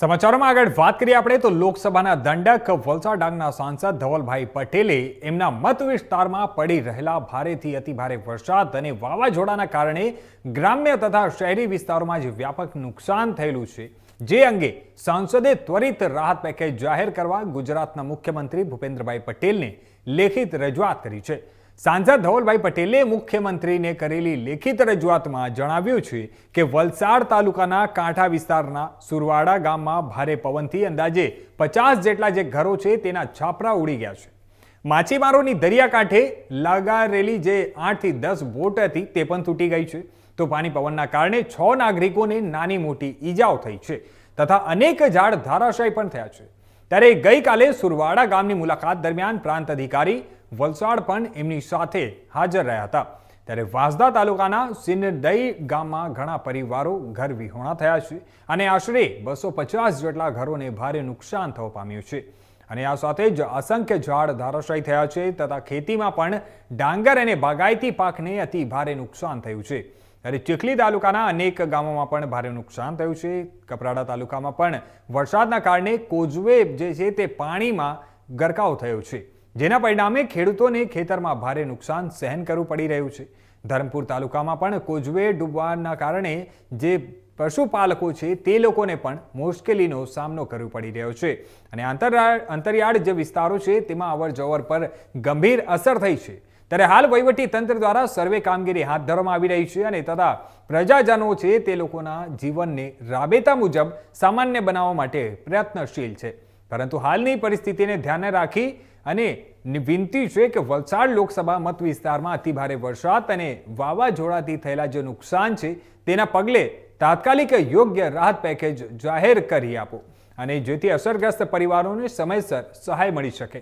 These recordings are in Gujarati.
સમાચારોમાં આગળ વાત કરીએ આપણે, તો લોકસભાના દંડક વલસાડ ડાંગના સાંસદ ધવલભાઈ પટેલે એમના મત વિસ્તારમાં પડી રહેલા ભારેથી અતિભારે વરસાદ અને વાવાઝોડાના કારણે ગ્રામ્ય તથા શહેરી વિસ્તારોમાં જે વ્યાપક નુકસાન થયેલું છે. જે અંગે સાંસદે ત્વરિત રાહત પેકેજ જાહેર કરવા ગુજરાતના મુખ્યમંત્રી ભૂપેન્દ્રભાઈ પટેલને લેખિત રજૂઆત કરી છે. સાંસદ ધવલભાઈ પટેલે મુખ્યમંત્રીને કરેલી લેખિત રજૂઆતમાં જણાવ્યું છે કે વલસાડ તાલુકાના કાંઠા વિસ્તારના સુરવાડા ગામમાં ભારે પવનથી અંદાજે પચાસ જેટલા જે ઘરો છે તેના છાપરા ઉડી ગયા છે. માછીમારોની દરિયાકાંઠે લગારેલી જે આઠથી દસ બોટ હતી તે પણ તૂટી ગઈ છે. તોફાની પવનના કારણે છ નાગરિકોને નાની મોટી ઈજાઓ થઈ છે તથા અનેક ઝાડ ધરાશાયી પણ થયા છે. ત્યારે ગઈકાલે સુરવાડા ગામની મુલાકાત દરમિયાન પ્રાંત અધિકારી વલસાડ પણ એમની સાથે હાજર રહ્યા હતા. ત્યારે વાંસદા તાલુકાના સિનદઈ ગામમાં ઘણા પરિવારો ઘર વિહોણા થયા છે અને આશરે બસો પચાસ જેટલા ઘરોને ભારે નુકસાન થવા પામ્યું છે. અને આ સાથે જ અસંખ્ય ઝાડ ધારાશાયી થયા છે તથા ખેતીમાં પણ ડાંગર અને બાગાયતી પાકને અતિ ભારે નુકસાન થયું છે. ત્યારે ચીખલી તાલુકાના અનેક ગામોમાં પણ ભારે નુકસાન થયું છે. કપરાડા તાલુકામાં પણ વરસાદના કારણે કોઝવે જે છે તે પાણીમાં ગરકાવ થયો છે. જેના પરિણામે ખેડૂતોને ખેતરમાં ભારે નુકસાન સહન કરવું પડી રહ્યું છે. ધરમપુર તાલુકામાં પણ કોજવે ડૂબવાના કારણે જે પશુપાલકો છે તે લોકોને પણ મુશ્કેલીનો સામનો કરવો પડી રહ્યો છે. અને આંતરરાળ અંતરિયાળ જે વિસ્તારો છે તેમાં અવર જવર પર ગંભીર અસર થઈ છે. ત્યારે હાલ વહીવટી તંત્ર દ્વારા સર્વે કામગીરી હાથ ધરવામાં આવી રહી છે અને તથા પ્રજાજનો છે તે લોકોના જીવનને રાબેતા મુજબ સામાન્ય બનાવવા માટે પ્રયત્નશીલ છે. પરંતુ હાલની પરિસ્થિતિને ધ્યાને રાખી અને વિનંતી છે કે વલસાડ લોકસભા મત વિસ્તારમાં અતિભારે વરસાદ અને વાવાઝોડાથી થયેલા જે નુકસાન છે, તેના પગલે તાત્કાલિક યોગ્ય રાહત પેકેજ જાહેર કરી આપો અને જેથી અસરગ્રસ્ત પરિવારોને સમયસર સહાય મળી શકે.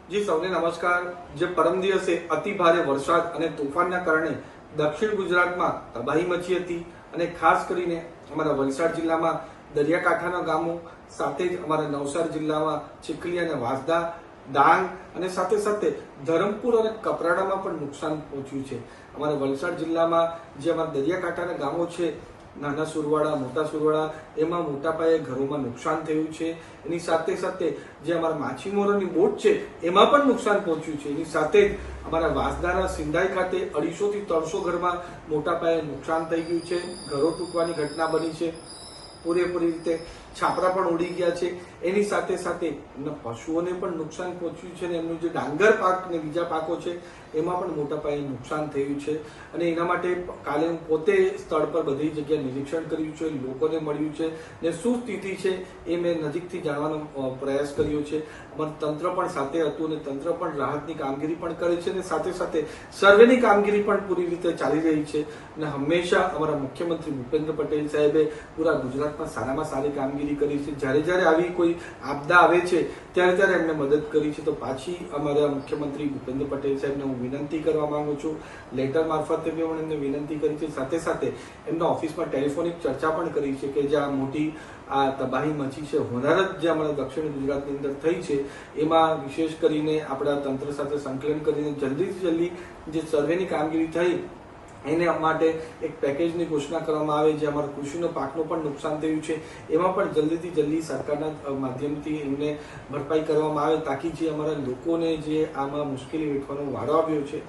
જી, સૌને નમસ્કાર. જે પરમ દિવસે અતિ ભારે વરસાદ અને તોફાનના કારણે દક્ષિણ ગુજરાતમાં તબાહી મચી હતી અને ખાસ કરીને અમારા વલસાડ જિલ્લામાં દરિયાકાંઠાના ગામો સાથે જ અમારા નવસારી જિલ્લામાં ચીખલી અને વાંસદા, ડાંગ અને સાથે સાથે ધરમપુર અને કપરાડામાં પણ નુકસાન પહોંચ્યું છે. અમારા વલસાડ જિલ્લામાં જે અમારા દરિયાકાંઠાના ગામો છે નાના સુરવાળા, મોટા સુરવાળા, એમાં મોટા પાયે ઘરોમાં નુકસાન થયું છે. એની સાથે સાથે જે અમારા માછીમારોની બોટ છે, એમાં પણ નુકસાન પહોંચ્યું છે. એની સાથે જ અમારા વાંસદાના સિંધાઈ ખાતે અઢીસોથી ત્રણસો ઘરમાં મોટા પાયે નુકસાન થઈ ગયું છે. ઘરો તૂટવાની ઘટના બની છે. પૂરેપૂરી રીતે છાપરા પણ ઉડી ગયા છે. એની સાથે સાથે પશુઓને પણ નુકસાન પહોંચ્યું છે અને એમનું જે ડાંગર પાક ને બીજા પાકો છે, એમાં પણ મોટા પાયે નુકસાન થયું છે. અને એના માટે કાલે હું પોતે સ્થળ પર બધી જગ્યાએ નિરીક્ષણ કર્યું છે, લોકોને મળ્યું છે ને શું સ્થિતિ છે એ મેં નજીકથી જાણવાનો પ્રયાસ કર્યો છે. તંત્ર પણ સાથે હતું અને તંત્ર પણ રાહતની કામગીરી પણ કરે છે અને સાથે સાથે સર્વેની કામગીરી પણ પૂરી રીતે ચાલી રહી છે. અને હંમેશા અમારા મુખ્યમંત્રી ભૂપેન્દ્ર પટેલ સાહેબે પૂરા ગુજરાતમાં સારામાં સારી કામગીરી કરી છે. જ્યારે જ્યારે આવી કોઈ આપદા આવે છે, ત્યારે ત્યારે એમને મદદ કરી છે. તો પાછી અમારા મુખ્યમંત્રી ભૂપેન્દ્ર પટેલ સાહેબને હું વિનંતી કરવા માંગુ છું. લેટર મારફતે બી હું એમને વિનંતી કરી છે. સાથે સાથે એમના ઓફિસમાં ટેલિફોનિક ચર્ચા પણ કરી છે કે જે આ મોટી, આ તબાહી મચી છે, હોનારત જે અમારા દક્ષિણ ગુજરાતની અંદર થઈ છે, એમાં વિશેષ કરીને આપણા તંત્ર સાથે સંકલન કરીને જલ્દીથી જલ્દી જે સર્વેની કામગીરી થઈ એને માટે એક પેકેજની ઘોષણા કરવામાં આવે, જે અમારા કૃષિનો પાકનું પણ નુકસાન થયું છે. એમાં પણ જલ્દીથી જલ્દી સરકારના માધ્યમથી એમને ભરપાઈ કરવામાં આવે, તાકી જે અમારા લોકોને જે આમાં મુશ્કેલી વેઠવાનો વારો આવ્યો છે